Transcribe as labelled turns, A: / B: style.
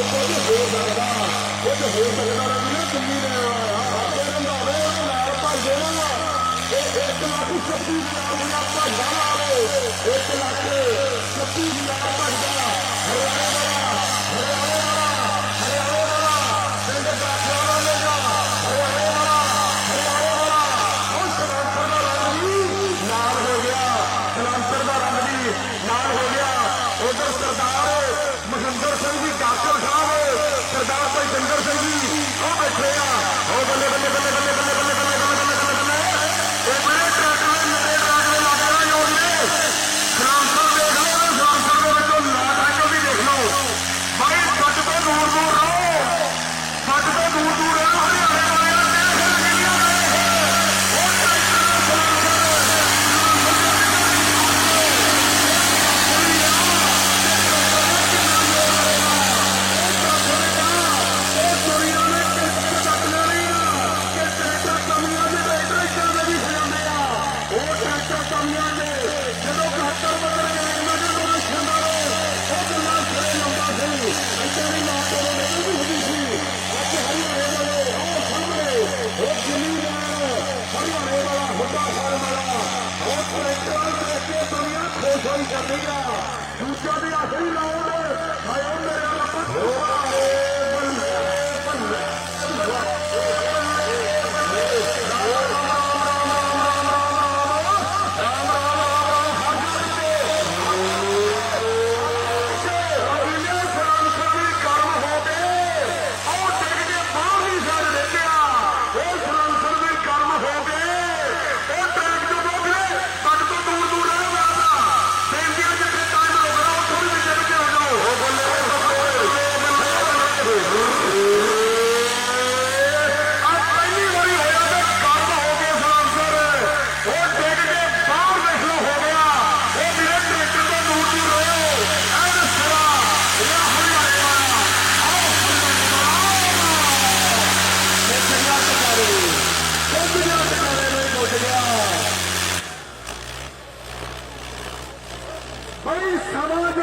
A: ਤੇ ਕੁਝ ਹੋ ਸਕਦਾ ਕੁਝ ਹੋ ਸਕਦਾ ਰਵੀ ਨਾ ਕਿੰਨੀ ਨੇ ਆਇਆ ਆਪਣੇ ਰੰਧਾਵੇ ਨਾਲ ਭੱਜੇ ਨਾ ਇਹ 1 ਲੱਖ 36 ਹਜ਼ਾਰ ਭੱਜ कोई कमेगा दूसरा भी आखिरी लाओगे भाइयों मेरे Hayır, sabah